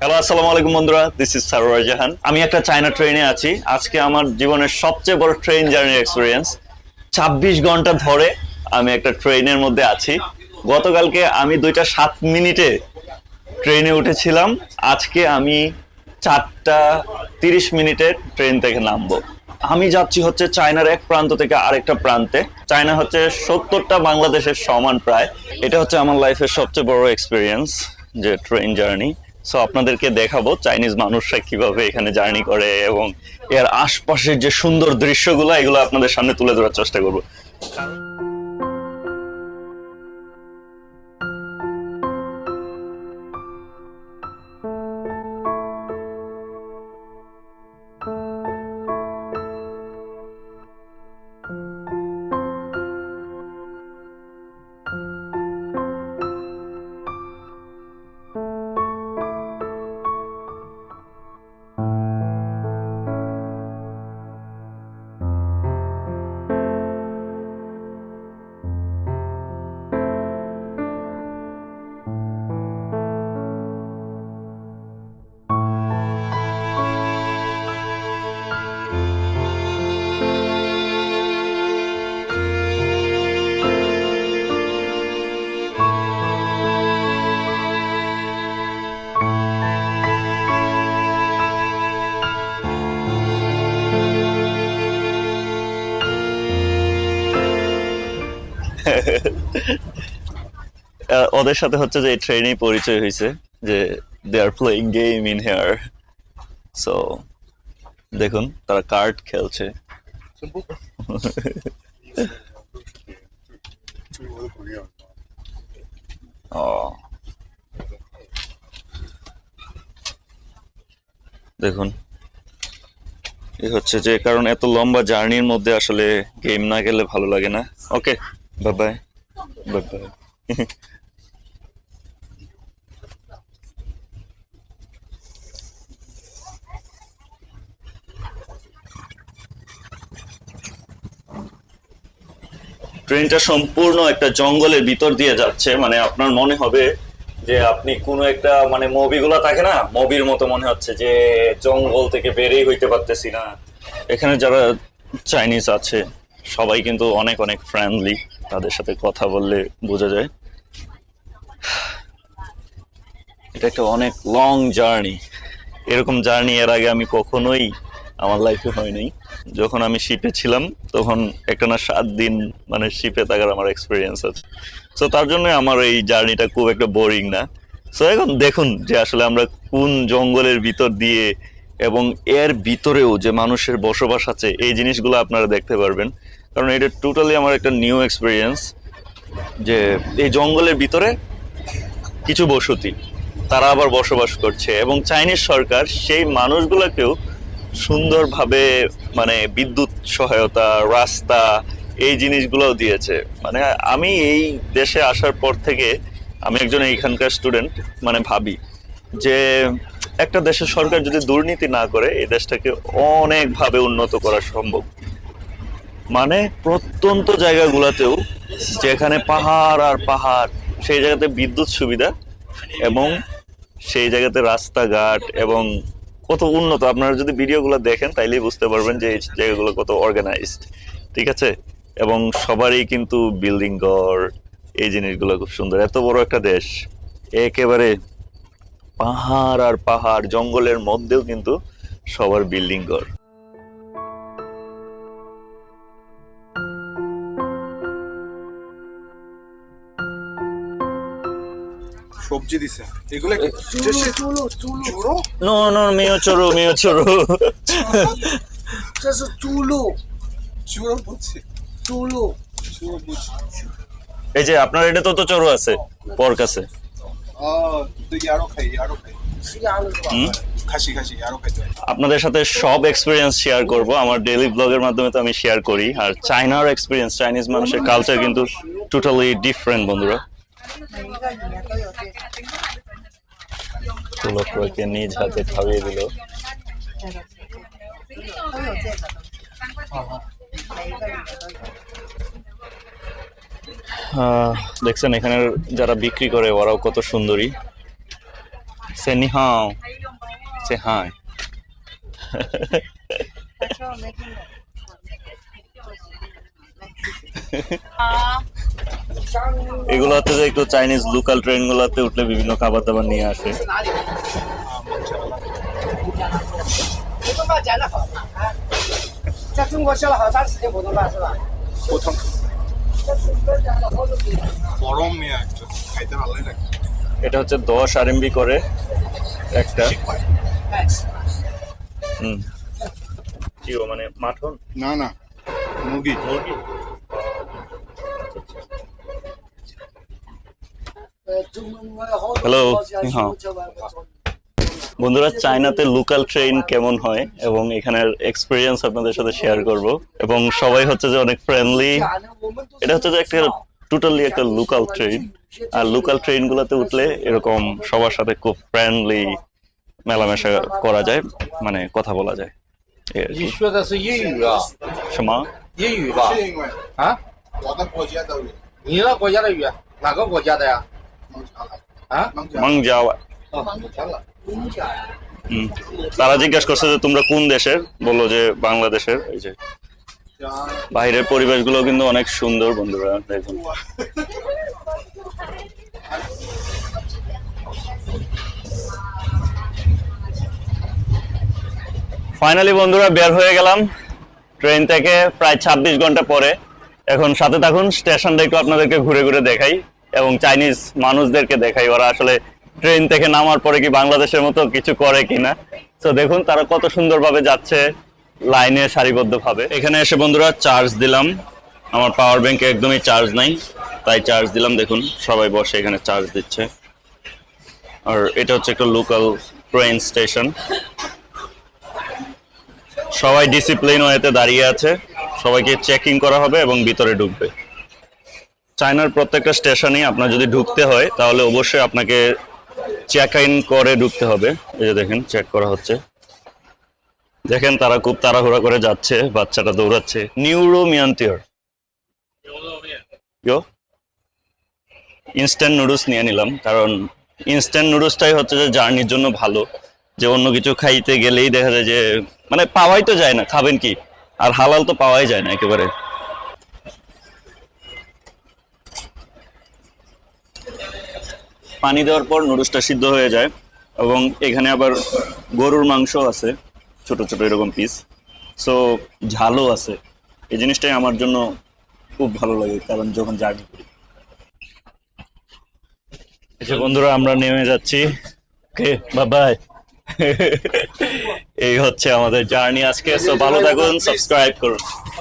Hello আসসালামু আলাইকুম বন্ধুরা। দিস ইজ সারোয়ার জাহান আমি একটা চায়না ট্রেনে আছি। আজকে আমার জীবনের সবচেয়ে বড় ট্রেন জার্নি এক্সপিরিয়েন্স ছাব্বিশ ঘণ্টা ধরে আমি একটা ট্রেনের মধ্যে আছি। গতকালকে আমি দুইটা সাত মিনিটে ট্রেনে উঠেছিলাম। আজকে আমি চারটা তিরিশ মিনিটে ট্রেন থেকে নামবো। আমি যাচ্ছি হচ্ছে চায়নার এক প্রান্ত থেকে আরেকটা প্রান্তে। চায়না হচ্ছে সত্তরটা বাংলাদেশের সমান প্রায়। এটা হচ্ছে আমার লাইফের সবচেয়ে বড় এক্সপিরিয়েন্স যে ট্রেন জার্নি সো আপনাদেরকে দেখাবো চাইনিজ মানুষরা কীভাবে এখানে জার্নি করে এবং এর আশপাশের যে সুন্দর দৃশ্যগুলো, এগুলো আপনাদের সামনে তুলে ধরার চেষ্টা করব। ওদের সাথে হচ্ছে যে এই ট্রেনেই পরিচয় হয়েছে যে they are playing game in here so দেখুন তারা কার্ড খেলছে। দেখুন। এ হচ্ছে যে কারণ এত লম্বা জার্নির মধ্যে আসলে গেম না গেলে ভালো লাগে না। Okay bye bye bye bye ট্রেনটা সম্পূর্ণ একটা জঙ্গলের ভিতর দিয়ে যাচ্ছে। মানে আপনার মনে হবে যে আপনি কোনো একটা মানে মুভিগুলো থাকে না মুভির মতো মনে হচ্ছে যে জঙ্গল থেকে বেরেই হইতে পারতেছি না। এখানে যারা চাইনিজ আছে, সবাই কিন্তু অনেক অনেক ফ্রেন্ডলি তাদের সাথে কথা বললে বোঝা যায়। এটা একটা অনেক লং জার্নি এরকম জার্নি এর আগে আমি কখনোই আমার লাইফে হয়নি। যখন আমি শিপে ছিলাম, তখন একটা না সাত দিন মানে শিপে থাকার আমার এক্সপিরিয়েন্স আছে। সো তার জন্য আমার এই জার্নিটা খুব একটা বোরিং না। সো এখন দেখুন যে আসলে আমরা কোন জঙ্গলের ভিতর দিয়ে এবং এর ভিতরেও যে মানুষের বসবাস আছে, এই জিনিসগুলো আপনারা দেখতে পারবেন। কারণ এটা টোটালি আমার একটা নিউ এক্সপিরিয়েন্স যে এই জঙ্গলের ভিতরে কিছু বসতি, তারা আবার বসবাস করছে এবং চাইনিজ সরকার সেই মানুষগুলোকেও সুন্দরভাবে মানে বিদ্যুৎ সহায়তা, রাস্তা, এই জিনিসগুলোও দিয়েছে। মানে আমি এই দেশে আসার পর থেকে আমি একজন এইখানকার স্টুডেন্ট মানে ভাবি যে একটা দেশের সরকার যদি দুর্নীতি না করে, এই দেশটাকে অনেকভাবে উন্নত করা সম্ভব। মানে প্রত্যন্ত জায়গাগুলোতেও যেখানে পাহাড় আর পাহাড়, সেই জায়গাতে বিদ্যুৎ সুবিধা এবং সেই জায়গাতে রাস্তাঘাট এবং কত উন্নত। আপনারা যদি ভিডিওগুলো দেখেন, তাইলেই বুঝতে পারবেন যে এই জায়গাগুলো কত অর্গানাইজড ঠিক আছে? এবং সবারই কিন্তু বিল্ডিং ঘর, এই জিনিসগুলো খুব সুন্দর। এত বড় একটা দেশ, একেবারে পাহাড় আর পাহাড়, জঙ্গলের মধ্যেও কিন্তু সবার বিল্ডিং ঘর। সবজি দিছে। এগুলো নো নো চুলো। বুঝছি। চুলো। এই যে আপনার এটা তো তো চোরো আছে পর কাছে আপনাদের সাথে সব এক্সপিরিয়েন্স শেয়ার করব। আমার ডেইলি ব্লগের মাধ্যমে তো আমি শেয়ার করি। আর চাইনার এক্সপিরিয়েন্স চাইনিজ মানুষের কালচার কিন্তু টোটালি ডিফারেন্ট বন্ধুরা। নিজ হাতে খাইয়ে দিল। দেখছেন এখানে যারা বিক্রি করে, ওরাও কত সুন্দরী। সে নিহাও, সে হায় এগুলোতে যে একটু চাইনিজ লোকাল ট্রেনগুলোতে উঠলে বিভিন্ন খাবার দাবার নিয়ে আসে। এটা হচ্ছে দশ আর এমবি করে একটা। হ্যাঁ। হুম। মানে মাটন না না মুরগি। মুরগি? হ্যালো বন্ধুরা চায়নাতে লোকাল ট্রেন কেমন হয় এবং এখানের এক্সপিরিয়েন্স আপনাদের সাথে শেয়ার করব। এবং সবাই হচ্ছে যে অনেক ফ্রেন্ডলি এটা হচ্ছে যে একটা টোটালি একটা লোকাল ট্রেন আর লোকাল ট্রেনগুলোতে উঠলে এরকম সবার সাথে খুব ফ্রেন্ডলি মেলামেশা করা যায় মানে কথা বলা যায়। সমা? হ্যাঁ? তারা জিজ্ঞেস করছে যে তোমরা কোন দেশের? বলল যে বাংলাদেশের। এই যে বাইরের পরিবেশগুলো কিন্তু অনেক সুন্দর বন্ধুরা, দেখুন। ফাইনালি বন্ধুরা, বের হয়ে গেলাম। ট্রেন থেকে প্রায় ২৬ ঘণ্টা পরে। এখন সাথে থাকুন স্টেশনটা একটু আপনাদেরকে ঘুরে ঘুরে দেখাই। এবং চাইনিজ মানুষদেরকে দেখাই, ওরা আসলে ট্রেন থেকে নামার পরে কি বাংলাদেশের মতো কিছু করে কিনা। তো দেখুন তারা কত সুন্দরভাবে যাচ্ছে লাইনে সারিবদ্ধভাবে। এখানে এসে বন্ধুরা চার্জ দিলাম। আমার পাওয়ার ব্যাংকে একদমই চার্জ নাই, তাই চার্জ দিলাম। দেখুন, সবাই বসে এখানে চার্জ দিচ্ছে। আর এটা হচ্ছে একটা লোকাল ট্রেন স্টেশন সবাই ডিসিপ্লিন ওয়েতে দাঁড়িয়ে আছে। সবাইকে চেকিং করা হবে এবং ভিতরে ঢুকবে। চায়নার প্রত্যেকটা স্টেশনে আপনার যদি ঢুকতে হয়, তাহলে অবশ্যই আপনাকে চেক ইন করে ঢুকতে হবে। এই যে দেখেন চেক করা হচ্ছে। দেখেন, তারা খুব তাড়াহুড়া করে যাচ্ছে, বাচ্চাটা দৌড়াচ্ছে। নিউরো মিয়ান্টিয়ার ইনস্ট্যান্ট নুডলস নিয়ে নিলাম, কারণ ইনস্ট্যান্ট নুডলসটাই হচ্ছে যে জার্নির জন্য ভালো। যে অন্য কিছু খাইতে গেলেই দেখা যায় যে মানে পাওয়াই তো যায় না, খাবেন কি? আর হালাল তো পাওয়াই যায় না একেবারে। পানি দেওয়ার পর নুডলসটা সিদ্ধ হয়ে যায় এবং এখানে আবার গরুর মাংস আছে, ছোট ছোট এরকম পিস সো ঝালও আছে। এই জিনিসটাই আমার জন্য খুব ভালো লাগে, কারণ যখন জার্নি করি। যে বন্ধুরা, আমরা নেমে যাচ্ছি। ওকে বাই এই হচ্ছে আমাদের জার্নি আজকে। সো ভালো থাকুন সাবস্ক্রাইব করুন।